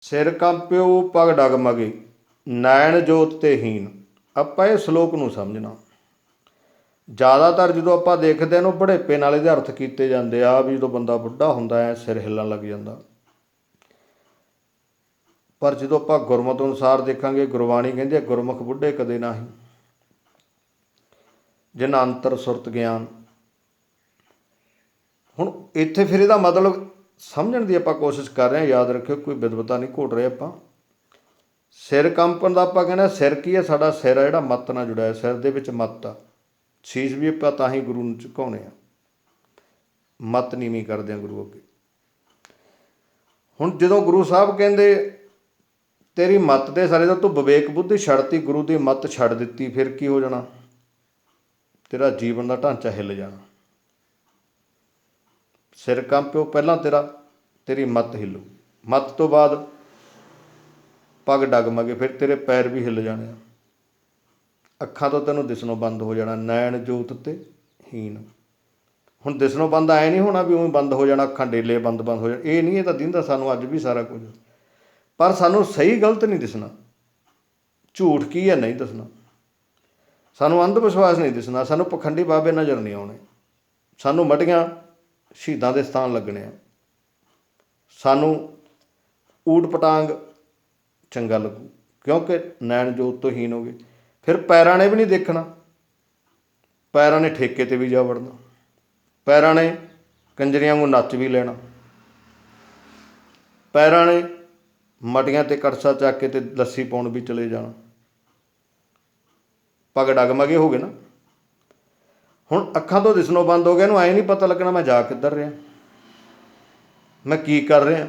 ਸਿਰ ਕੰਪਿਓ ਪਗ ਡਗਮਗੇ ਨੈਣ ਜੋਤ ਤੇ ਹੀਨ, ਆਪਾਂ ਇਹ ਸ਼ਲੋਕ ਨੂੰ ਸਮਝਣਾ। ਜ਼ਿਆਦਾਤਰ ਜਦੋਂ ਆਪਾਂ ਦੇਖਦੇ ਹਾਂ ਉਹ ਬੜੇਪੇ ਨਾਲ ਇਹਦੇ ਅਰਥ ਕੀਤੇ ਜਾਂਦੇ ਆ, ਵੀ ਜਦੋਂ ਬੰਦਾ ਬੁੱਢਾ ਹੁੰਦਾ ਹੈ, ਸਿਰ ਹਿੱਲਣ ਲੱਗ ਜਾਂਦਾ। ਪਰ ਜਦੋਂ ਆਪਾਂ ਗੁਰਮਤਿ ਅਨੁਸਾਰ ਦੇਖਾਂਗੇ, ਗੁਰਬਾਣੀ ਕਹਿੰਦੀ ਹੈ, ਗੁਰਮੁਖ ਬੁੱਢੇ ਕਦੇ ਨਹੀਂ। ਜਿਨ ਅੰਤਰ ਸੁਰਤ ਗਿਆਨ। ਹੁਣ ਇੱਥੇ ਫਿਰ ਇਹਦਾ ਮਤਲਬ ਸਮਝਣ ਦੀ ਆਪਾਂ ਕੋਸ਼ਿਸ਼ ਕਰ ਰਹੇ ਹਾਂ ਯਾਦ ਰੱਖਿਓ ਕੋਈ ਵਿਦਵਤਾ ਨਹੀਂ ਘੋਟ ਰਹੇ ਆਪਾਂ। ਸਿਰ ਕੰਪਨ ਦਾ ਆਪਾਂ ਕਹਿੰਦੇ ਹਾਂ, ਸਿਰ ਕੀ ਹੈ? ਸਾਡਾ ਸਿਰ ਹੈ ਜਿਹੜਾ ਮੱਤ ਨਾਲ ਜੁੜਿਆ ਸਿਰ ਦੇ ਵਿੱਚ ਮੱਤ ਆ। ਸ਼ੀਸ਼ ਵੀ ਆਪਾਂ ਤਾਂ ਹੀ ਗੁਰੂ ਨੂੰ ਝੁਕਾਉਣੇ ਆ ਮੱਤ ਨੀਵੀਂ ਕਰਦੇ ਆ ਗੁਰੂ ਅੱਗੇ। ਹੁਣ ਜਦੋਂ ਗੁਰੂ ਸਾਹਿਬ ਕਹਿੰਦੇ ਤੇਰੀ ਮੱਤ ਦੇ ਸਾਰੇ ਦਾ ਤੂੰ ਵਿਵੇਕ ਬੁੱਧੀ ਛੱਡਤੀ ਗੁਰੂ ਦੀ ਮੱਤ ਛੱਡ ਦਿੱਤੀ ਫਿਰ ਕੀ ਹੋ ਜਾਣਾ? ਤੇਰਾ ਜੀਵਨ ਦਾ ਢਾਂਚਾ ਹਿੱਲ ਜਾਣਾ। ਸਿਰ ਕੰਪਿਓ, ਪਹਿਲਾਂ ਤੇਰਾ, ਤੇਰੀ ਮੱਤ ਹਿੱਲੂ। ਮੱਤ ਤੋਂ ਬਾਅਦ ਪਗ ਡਗਮਗੇ, ਫਿਰ ਤੇਰੇ ਪੈਰ ਵੀ ਹਿੱਲ ਜਾਣੇ ਆ। ਅੱਖਾਂ ਤੋਂ ਤੈਨੂੰ ਦਿਸਣੋਂ ਬੰਦ ਹੋ ਜਾਣਾ, ਨੈਣ ਜੋਤ ਤੇ ਹੀਨ ਹੁਣ ਦਿਸਣੋਂ ਬੰਦ ਐ ਨਹੀਂ ਹੋਣਾ ਵੀ ਉਵੇਂ ਬੰਦ ਹੋ ਜਾਣਾ, ਅੱਖਾਂ ਡੇਲੇ ਬੰਦ ਬੰਦ ਹੋ ਜਾਣ। ਇਹ ਨਹੀਂ, ਇਹ ਤਾਂ ਦਿੰਦਾ ਸਾਨੂੰ ਅੱਜ ਵੀ ਸਾਰਾ ਕੁਝ। ਪਰ ਸਾਨੂੰ ਸਹੀ ਗਲਤ ਨਹੀਂ ਦਿਸਣਾ। ਝੂਠ ਕੀ ਹੈ ਨਹੀਂ ਦੱਸਣਾ। ਸਾਨੂੰ ਅੰਧ ਵਿਸ਼ਵਾਸ ਨਹੀਂ ਦਿਸਣਾ। ਸਾਨੂੰ ਪਖੰਡੀ ਬਾਬੇ ਨਜ਼ਰ ਨਹੀਂ ਆਉਣੇ। ਸਾਨੂੰ ਮਟੀਆਂ ਸ਼ਹੀਦਾਂ ਦੇ ਸਥਾਨ ਲੱਗਣੇ ਆ। ਸਾਨੂੰ ਊਟ ਪਟਾਂਗ ਚੰਗਾ ਲੱਗੂ, ਕਿਉਂਕਿ ਨੈਣ ਜੋਤ ਤੋਂ ਹੀਨ ਹੋ ਗਏ। ਫਿਰ ਪੈਰਾਂ ਨੇ ਵੀ ਨਹੀਂ ਦੇਖਣਾ। ਪੈਰਾਂ ਨੇ ਠੇਕੇ ਤੇ ਵੀ ਜਾ ਵੜਨਾ। ਪੈਰਾਂ ਨੇ ਕੰਜਰੀਆਂ ਨੂੰ ਨੱਚ ਵੀ ਲੈਣਾ। ਪੈਰਾਂ ਨੇ ਮਟੀਆਂ ਤੇ ਕੜਸਾ ਚੱਕ ਕੇ ਤੇ ਲੱਸੀ ਪਾਉਣ ਵੀ ਚਲੇ ਜਾਣਾ। ਪਗ ਡਗਮਗੇ ਹੋ ਗਏ ਨਾ। ਹੁਣ ਅੱਖਾਂ ਤੋਂ ਦਿਸਣੋਂ ਬੰਦ ਹੋ ਗਿਆ ਇਹਨੂੰ ਐ ਨਹੀਂ ਪਤਾ ਲੱਗਣਾ ਮੈਂ ਜਾ ਕਿੱਧਰ ਰਿਹਾ। ਮੈਂ ਕੀ ਕਰ ਰਿਹਾ।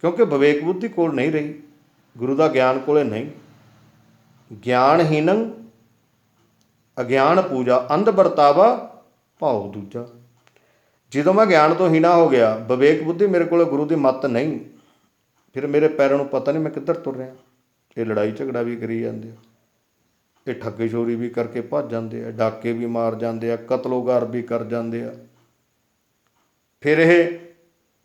ਕਿਉਂਕਿ ਵਿਵੇਕ ਬੁੱਧੀ ਕੋਲ ਨਹੀਂ ਰਹੀ, ਗੁਰੂ ਦਾ ਗਿਆਨ ਕੋਲੇ ਨਹੀਂ। ਗਿਆਨਹੀਨੰ ਅਗਿਆਨ ਪੂਜਾ, ਅੰਧ ਵਰਤਾਵਾ ਭਾਉ ਦੂਜਾ। ਜਦੋਂ ਮੈਂ ਗਿਆਨ ਤੋਂ ਹੀਣਾ ਹੋ ਗਿਆ ਵਿਵੇਕ ਬੁੱਧੀ ਮੇਰੇ ਕੋਲ ਗੁਰੂ ਦੀ ਮੱਤ ਨਹੀਂ। ਫਿਰ ਮੇਰੇ ਪੈਰਾਂ ਨੂੰ ਪਤਾ ਨਹੀਂ ਮੈਂ ਕਿੱਧਰ ਤੁਰ ਰਿਹਾ। ਇਹ ਲੜਾਈ ਝਗੜਾ ਵੀ ਕਰੀ ਜਾਂਦੇ ਆ ਇਹ ਠੱਗੇ ਚੋਰੀ ਵੀ ਕਰਕੇ ਭੱਜ ਜਾਂਦੇ ਆ, ਡਾਕੇ ਵੀ ਮਾਰ ਜਾਂਦੇ ਆ, ਕਤਲੋਗਾਰ ਵੀ ਕਰ ਜਾਂਦੇ ਆ। ਫਿਰ ਇਹ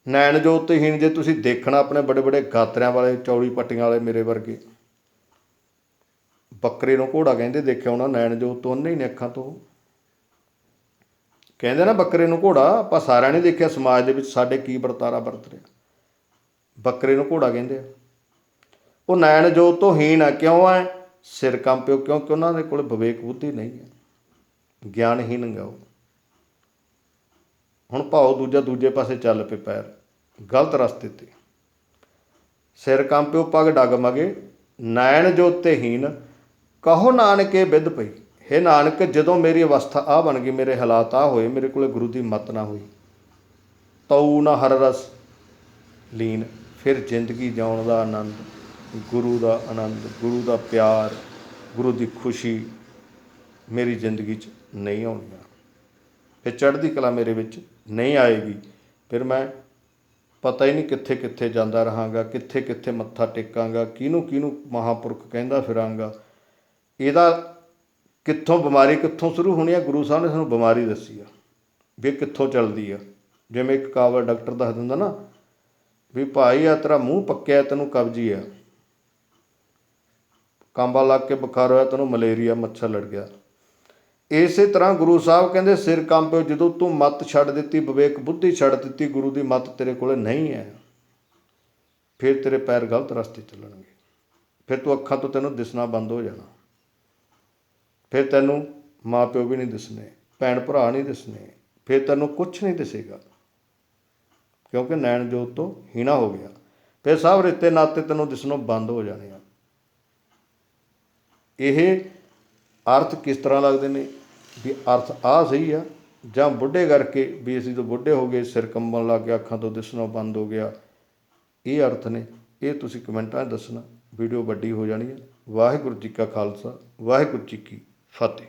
ਨੈਣ ਜੋਤ ਤੇ ਹੀਣ ਜੇ ਤੁਸੀਂ ਦੇਖਣਾ ਆਪਣੇ ਬੜੇ ਬੜੇ ਗਾਤਰਿਆਂ ਵਾਲੇ, ਚੌੜੀ ਪੱਟੀਆਂ ਵਾਲੇ ਮੇਰੇ ਵਰਗੇ। ਬੱਕਰੇ ਨੂੰ ਘੋੜਾ ਕਹਿੰਦੇ, ਦੇਖਿਆ ਹੋਣਾ ਨੈਣ ਜੋਤ ਤੋਂ ਅੰਨੇ ਹੀ ਨੇ ਅੱਖਾਂ ਤੋਂ। ਕਹਿੰਦੇ ਨਾ ਬੱਕਰੇ ਨੂੰ ਘੋੜਾ, ਆਪਾਂ ਸਾਰਿਆਂ ਨੇ ਦੇਖਿਆ ਸਮਾਜ ਦੇ ਵਿੱਚ ਸਾਡੇ ਕੀ ਵਰਤਾਰਾ ਵਰਤ ਰਿਹਾ। ਬੱਕਰੇ ਨੂੰ ਘੋੜਾ ਕਹਿੰਦੇ ਆ। ਉਹ ਨੈਣ ਜੋਤ ਤੋਂ ਹੀਣ ਆ, ਕਿਉਂ ਆ? ਸਿਰ ਕੰਪਿਓ ਕਿਉਂਕਿ ਉਹਨਾਂ ਦੇ ਕੋਲ ਵਿਵੇਕ ਬੁੱਧੀ ਨਹੀਂ ਹੈ। ਗਿਆਨਹੀਨ ਗਾ ਉਹ ਹੁਣ ਭਾਉ ਦੂਜਾ ਦੂਜੇ ਪਾਸੇ ਚੱਲ ਪਏ ਪੈਰ। ਗਲਤ ਰਸਤੇ ਤੇ। ਸਿਰ ਕੰਪਿਓ ਪਗ ਡਗਮਗੇ ਨੈਣ ਜੋਤੇ ਹੀਨ ਕਹੋ ਨਾਨਕੇ ਵਿਦ ਪਈ। ਹੇ ਨਾਨਕ, ਜਦੋਂ ਮੇਰੀ ਅਵਸਥਾ ਆ ਬਣ ਗਈ, ਮੇਰੇ ਹਾਲਾਤ ਆ ਹੋਏ, ਮੇਰੇ ਕੋਲੇ ਗੁਰੂ ਦੀ ਮਤ ਨਾ ਹੋਈ। ਤਉ ਨਾ ਹਰ ਰਸ ਲੀਨ, ਫਿਰ ਜ਼ਿੰਦਗੀ ਜਿਉਣ ਦਾ ਆਨੰਦ। ਗੁਰੂ ਦਾ ਆਨੰਦ, ਗੁਰੂ ਦਾ ਪਿਆਰ, ਗੁਰੂ ਦੀ ਖੁਸ਼ੀ ਮੇਰੀ ਜ਼ਿੰਦਗੀ 'ਚ ਨਹੀਂ ਆਉਣੀ ਫਿਰ ਚੜ੍ਹਦੀ ਕਲਾ ਮੇਰੇ ਵਿੱਚ ਨਹੀਂ ਆਏਗੀ। ਫਿਰ ਮੈਂ ਪਤਾ ਹੀ ਨਹੀਂ ਕਿੱਥੇ ਕਿੱਥੇ ਜਾਂਦਾ ਰਹਾਂਗਾ, ਕਿੱਥੇ ਕਿੱਥੇ ਮੱਥਾ ਟੇਕਾਂਗਾ, ਕਿਹਨੂੰ ਕਿਹਨੂੰ ਮਹਾਪੁਰਖ ਕਹਿੰਦਾ ਫਿਰਾਂਗਾ। ਇਹਦਾ ਕਿੱਥੋਂ ਬਿਮਾਰੀ ਕਿੱਥੋਂ ਸ਼ੁਰੂ ਹੋਣੀ ਆ? ਗੁਰੂ ਸਾਹਿਬ ਨੇ ਸਾਨੂੰ ਬਿਮਾਰੀ ਦੱਸੀ ਆ, ਵੀ ਇਹ ਕਿੱਥੋਂ ਚੱਲਦੀ ਆ। ਜਿਵੇਂ ਇੱਕ ਕਾਵਲ ਡਾਕਟਰ ਦੱਸ ਦਿੰਦਾ ਨਾ, ਵੀ ਭਾਈ ਆ ਤੇਰਾ ਮੂੰਹ ਪੱਕਿਆ, ਤੈਨੂੰ ਕਬਜੀ ਆ। ਕਾਂਬਾ ਲੱਗ ਕੇ ਬੁਖਾਰ ਹੋਇਆ, ਤੈਨੂੰ ਮਲੇਰੀਆ, ਮੱਛਰ ਲੜ ਗਿਆ। ਇਸੇ ਤਰ੍ਹਾਂ ਗੁਰੂ ਸਾਹਿਬ ਕਹਿੰਦੇ, ਸਿਰ ਕੰਪਿਓ, ਜਦੋਂ ਤੂੰ ਮਤ ਛੱਡ ਦਿੱਤੀ, ਵਿਵੇਕ ਬੁੱਧੀ ਛੱਡ ਦਿੱਤੀ, ਗੁਰੂ ਦੀ ਮਤ ਤੇਰੇ ਕੋਲੇ ਨਹੀਂ ਹੈ, ਫਿਰ ਤੇਰੇ ਪੈਰ ਗਲਤ ਰਸਤੇ ਚੱਲਣਗੇ। ਫਿਰ ਤੂੰ ਅੱਖਾਂ ਤੋਂ ਤੈਨੂੰ ਦਿਸਣਾ ਬੰਦ ਹੋ ਜਾਣਾ। ਫਿਰ ਤੈਨੂੰ ਮਾਂ ਪਿਓ ਵੀ ਨਹੀਂ ਦਿਸਣੇ ਭੈਣ ਭਰਾ ਨਹੀਂ ਦਿਸਣੇ, ਫਿਰ ਤੈਨੂੰ ਕੁਝ ਨਹੀਂ ਦਿਸੇਗਾ, ਕਿਉਂਕਿ ਨੈਣ ਜੋਤ ਤੋਂ ਹੀਣਾ ਹੋ ਗਿਆ। ਫਿਰ ਸਭ ਰਿਸ਼ਤੇ ਨਾਤੇ ਤੈਨੂੰ ਦਿਸਣੋਂ ਬੰਦ ਹੋ ਜਾਣੇ ਆ। ਇਹ ਅਰਥ ਕਿਸ ਤਰ੍ਹਾਂ ਲੱਗਦੇ ਨੇ? ਵੀ ਅਰਥ ਆ ਸਹੀ ਆ, ਜਾਂ ਬੁੱਢੇ ਕਰਕੇ ਵੀ ਅਸੀਂ ਤਾਂ ਬੁੱਢੇ ਹੋ ਗਏ, ਸਿਰ ਕੰਬਣ ਲੱਗ ਗਿਆ, ਅੱਖਾਂ ਤੋਂ ਦਿਸਣੋਂ ਬੰਦ ਹੋ ਗਿਆ। ਇਹ ਅਰਥ ਨੇ। ਇਹ ਤੁਸੀਂ ਕਮੈਂਟਾਂ 'ਚ ਦੱਸਣਾ। ਵੀਡੀਓ ਵੱਡੀ ਹੋ ਜਾਣੀ ਹੈ। ਵਾਹਿਗੁਰੂ ਜੀ ਕਾ ਖਾਲਸਾ, ਵਾਹਿਗੁਰੂ ਜੀ ਕੀ ਫਤਿਹ।